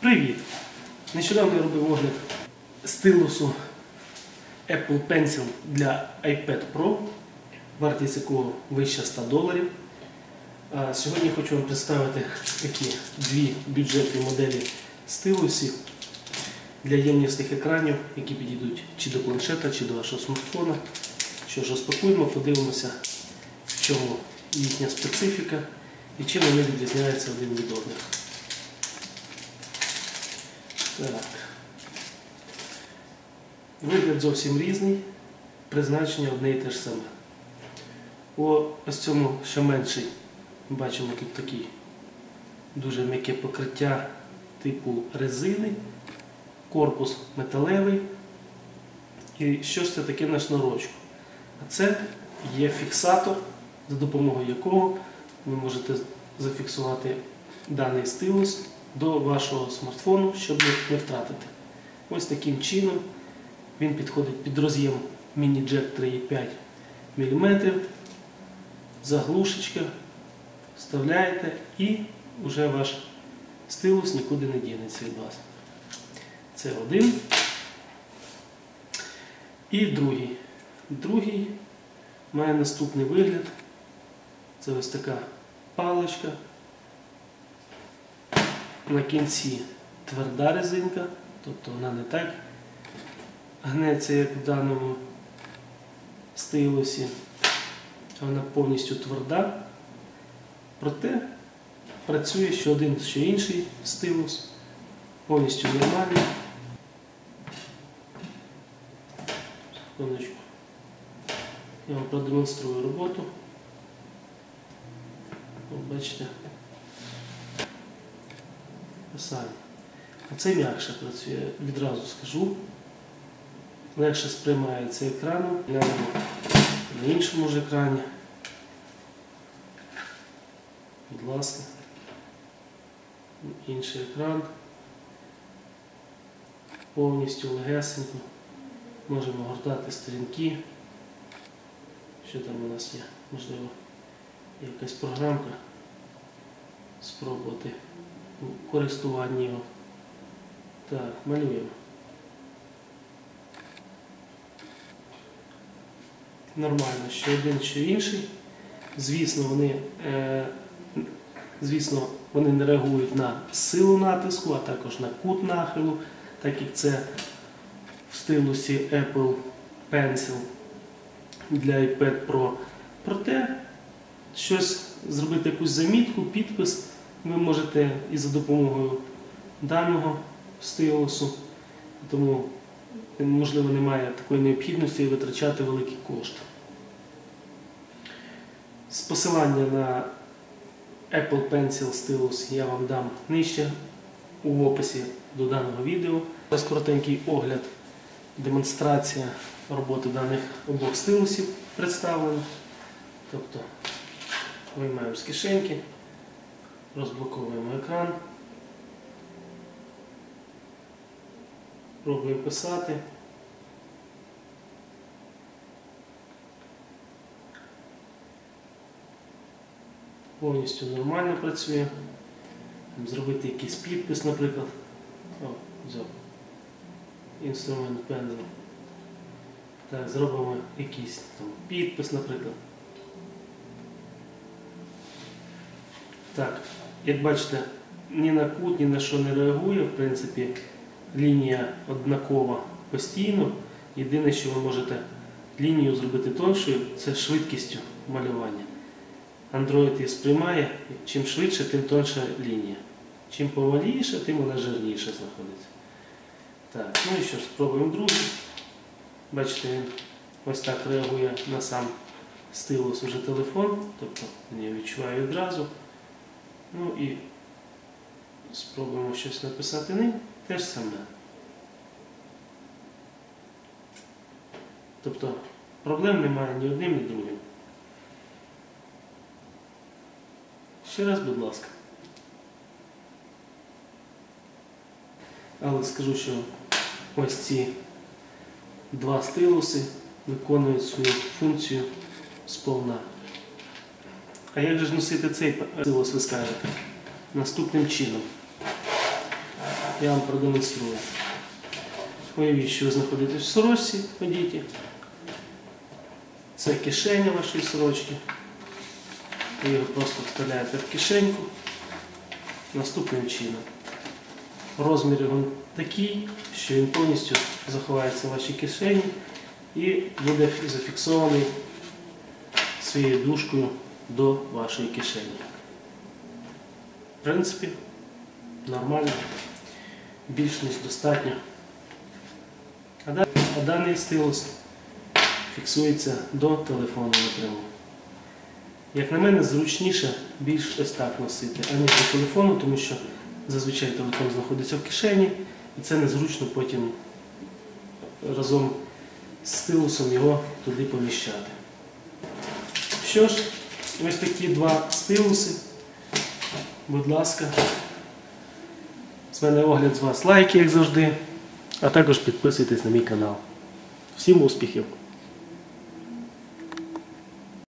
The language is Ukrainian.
Привіт! Нещодавно я робив огляд стилусу Apple Pencil для iPad Pro, вартість якого вища 100 доларів. Сьогодні хочу вам представити такі дві бюджетні моделі стилусів для ємнісних екранів, які підійдуть чи до планшета, чи до вашого смартфона. Що ж, розпакуємо, подивимося, в чому їхня специфіка і чим вони відрізняються один від одних. Так. Вигляд зовсім різний, призначення одне і те ж саме. По ось цьому що менший, бачимо тут такий дуже м'яке покриття типу резини, корпус металевий. І що ж це таке на шнурочку? А це є фіксатор, за допомогою якого ви можете зафіксувати даний стилус до вашого смартфону, щоб не втратити. Ось таким чином він підходить під роз'єм міні-джек 3,5 мм. Заглушечка, вставляєте і вже ваш стилус нікуди не дінеться від вас. Це один. І другий. Другий має наступний вигляд. Це ось така паличка. На кінці тверда резинка, тобто вона не так гнеться, як в даному стилусі. Вона повністю тверда. Проте працює що один, що інший стилус. Повністю нормальний. Секундочку. Я вам продемонструю роботу. Бачите. Писання. Оце м'якше працює, відразу скажу. Легше сприймається екраном. Глянемо на іншому ж екрані. Будь ласка. Інший екран. Повністю легесенько. Можемо гортати сторінки. Що там у нас є? Можливо, якась програмка. Спробувати користуванні. Так, малюємо. Нормально, що один, що інший. Звісно, вони, е, звісно, вони не реагують на силу натиску, а також на кут нахилу, так як це в стилусі Apple Pencil для iPad Pro. Проте щось зробити якусь замітку, підпис ви можете і за допомогою даного стилусу, тому можливо немає такої необхідності витрачати великі кошти. З посилання на Apple Pencil стилус я вам дам нижче у описі до даного відео. Зараз коротенький огляд, демонстрація роботи даних обох стилусів представлена. Тобто виймаємо з кишеньки, розблоковуємо екран, пробуємо писати. Повністю нормально працює. Зробити якийсь підпис, наприклад. О, взяв. Інструмент пензл. Так, зробимо якийсь там підпис, наприклад. Так, як бачите, ні на кут, ні на що не реагує, в принципі, лінія однакова постійно. Єдине, що ви можете лінію зробити тоншою, це швидкістю малювання. Android її сприймає, чим швидше, тим тонша лінія. Чим поволіше, тим вона жирніше знаходиться. Так, ну і що спробуємо другий. Бачите, він ось так реагує на сам стилус уже телефон, тобто його відчуває відразу. Ну і спробуємо щось написати ним, теж саме. Тобто проблем немає ні одним, ні другим. Ще раз, будь ласка. Але скажу, що ось ці два стилуси виконують свою функцію сповна. А як же ж носити цей стилус, ви скажете? Наступним чином. я вам продемонструю. Уявіть, що ви знаходитесь в сорочці, одіті. Це кишеня вашої сорочки. Ви його просто вставляєте в кишеньку наступним чином. Розмір його такий, що він повністю заховається в вашій кишені і буде зафіксований своєю дужкою до вашої кишені. В принципі, нормально, більш ніж достатньо. А даний стилус фіксується до телефону напряму. Як на мене, зручніше більш ось так носити, аніж до телефону, тому що зазвичай телефон знаходиться в кишені, і це незручно потім разом з стилусом його туди поміщати. Що ж, ось такі два стилуси. Будь ласка. З мене огляд з вас лайки, як завжди, а також підписуйтесь на мій канал. Всім успіхів!